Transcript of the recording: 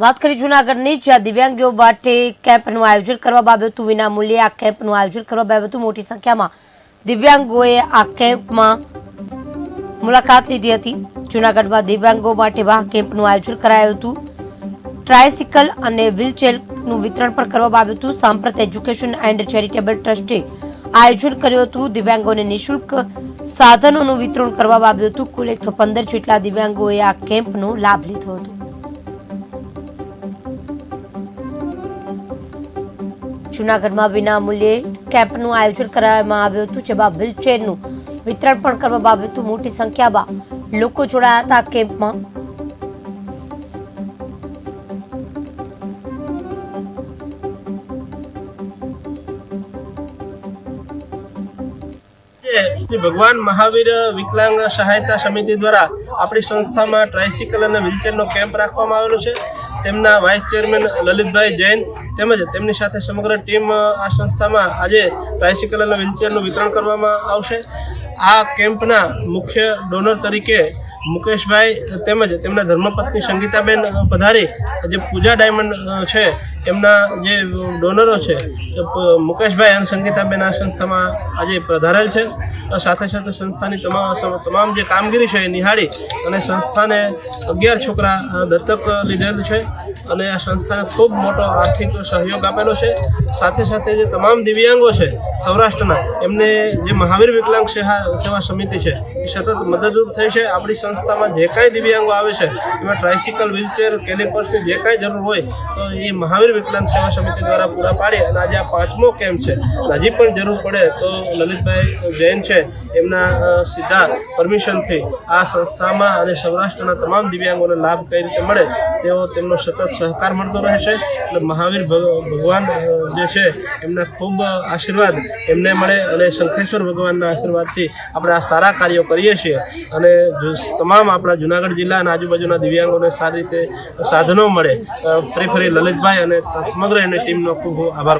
વાત કરી જૂનાગઢની, જ્યાં દિવ્યાંગીઓ માટે કેમ્પનું આયોજન કરવામાં આવ્યું હતું વિના મૂલ્યે આ કેમ્પનું આયોજન કરવામાં આવ્યું હતું મોટી સંખ્યામાં દિવ્યાંગોએ આ કેમ્પમાં મુલાકાત લીધી હતી. જૂનાગઢમાં દિવ્યાંગો માટે આ કેમ્પનું આયોજન કરાયું હતું. ટ્રાયસિકલ અને વ્હીલચેરનું વિતરણ પણ કરવામાં આવ્યું હતું સાંપ્રત એજ્યુકેશન એન્ડ ચેરિટેબલ ટ્રસ્ટે આયોજન કર્યું હતું. દિવ્યાંગોને નિઃશુલ્ક સાધનોનું વિતરણ કરવામાં આવ્યું હતું કુલ એકસો પંદર જેટલા દિવ્યાંગોએ આ કેમ્પનો લાભ લીધો હતો. જૂનાગઢમાં વિના મૂલ્યે કેમ્પનું આયોજન કરાવવામાં આવ્યું હતું, જેમાં વ્હીલચેરનું વિતરણ પણ કરવામાં આવ્યું હતું. મોટી સંખ્યામાં લોકો જોડાયા હતા કેમ્પમાં. શ્રી ભગવાન મહાવીર વિકલાંગ સહાયતા સમિતિ દ્વારા આપણી સંસ્થામાં ટ્રાયસિકલ અને વ્હીલચેરનો કેમ્પ રાખવામાં આવેલો છે. તેમના વાઇસ ચેરમેન લલિતભાઈ જૈન તેમજ તેમની સાથે સમગ્ર ટીમ આ સંસ્થામાં આજે ટ્રાયસિકલ અને વ્હીલચેરનું વિતરણ કરવામાં આવશે. આ કેમ્પના મુખ્ય ડોનર તરીકે મુકેશભાઈ તેમજ તેમના ધર્મપત્ની સંગીતાબેન પધારી. જે પૂજા ડાયમંડ છે. એમના જે ડોનરો છે મુકેશભાઈ અને સંગીતાબેન આ સંસ્થામાં આજે પધારેલ છે. સાથે સાથે સંસ્થાની તમામ તમામ જે કામગીરી છે એ નિહાળી અને સંસ્થાને અગિયાર છોકરા દત્તક લીધેલ છે અને આ સંસ્થાને ખૂબ મોટો આર્થિક સહયોગ આપેલો છે. સાથે સાથે જે તમામ દિવ્યાંગો છે સૌરાષ્ટ્રના. એમને જે મહાવીર વિકલાંગ સેવા સમિતિ છે, એ સતત મદદરૂપ થઈ છે. આપણી સંસ્થામાં જે કાંઈ દિવ્યાંગો આવે છે, એમાં ટ્રાયસિકલ વ્હીલચેર કેલિપર્સની જે કાંઈ જરૂર હોય, તો એ મહાવીર વિકલાંગ સેવા સમિતિ દ્વારા પૂરા પાડી અને આજે આ પાંચમો કેમ્પ છે. હજી પણ જરૂર પડે તો લલિતભાઈ જૈન છે, એમના સીધા પરમિશનથી આ સંસ્થામાં અને સૌરાષ્ટ્રના તમામ દિવ્યાંગોને લાભ કઈ રીતે મળે, તેઓ તેમનો સતત સહકાર મળતો રહે છે. એટલે મહાવીર ભગવાન જે છે, એમના ખૂબ આશીર્વાદ એમને મળે અને શંખેશ્વર ભગવાનના આશીર્વાદથી આપણે આ સારા કાર્યો કરીએ છીએ. અને તમામ આપણા જુનાગઢ જિલ્લા અને આજુબાજુના દિવ્યાંગોને સારી રીતે સાધનો મળે ફરી ફરી લલિતભાઈ અને સમગ્ર એની ટીમનો ખૂબ ખૂબ આભાર